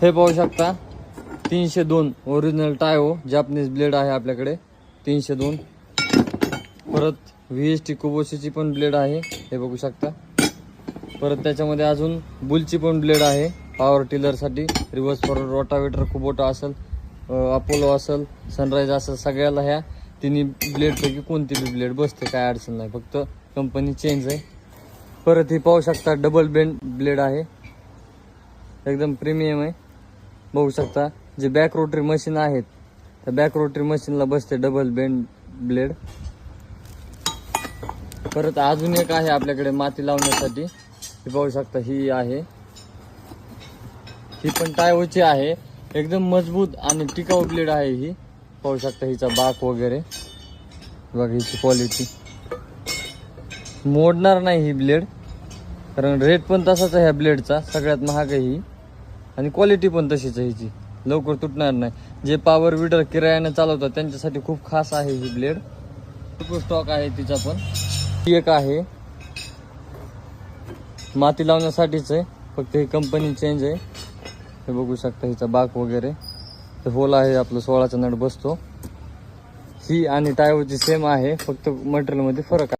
हे पाहू शकता तीनशे दोन ओरिजिनल टायो जापनीज ब्लेड आहे आपल्याकडे. तीनशे दोन. परत व्ही एस टी कुबोशीची पण ब्लेड आहे हे बघू शकता. परत त्याच्यामध्ये अजून बुलची पण ब्लेड आहे पॉवर टिलरसाठी रिव्हर्स फॉरवर्ड रोटावेटर कुबोटा असेल अपोलो असेल सनराईज असेल सगळ्याला ह्या तिन्ही ब्लेडपैकी कोणती बी ब्लेड बसते काय अडचण नाही. फक्त कंपनी चेंज आहे. परत ही पाहू शकता डबल बेंड ब्लेड आहे. एकदम प्रीमियम आहे. बघू शकता जे बॅक रोटरी मशीन आहेत त्या बॅक रोटरी मशीनला बसते डबल बेंड ब्लेड परत अजून एक आहे आपल्याकडे माती लावण्यासाठी. ही पाहू शकता ही आहे. ही पण टायवची आहे. एकदम मजबूत आणि टिकाऊ ब्लेड आहे ही. पाहू शकता हिचा बाक वगैरे. बघा हिची क्वालिटी मोडणार नाही ही ब्लेड कारण रेट पण तसाच आहे ह्या ब्लेडचा सगळ्यात महाग आहे ही. आणि क्वालिटी पण तशीच आहे ह्याची लवकर तुटणार नाही. जे पॉवर विडर किरायाने चालवतात त्यांच्यासाठी खूप खास आहे ही ब्लेड भरपूर स्टॉक आहे तिचा पण. ही एक आहे. माती लावण्यासाठीच आहे. फक्त ही कंपनी चेंज आहे. हे बघू शकता हिचा बाक वगैरे. हे होल आहे आपलं सोळाचा नट बसतो. ही आणि टायवरची सेम आहे. फक्त मटेरियलमध्ये फरक आहे.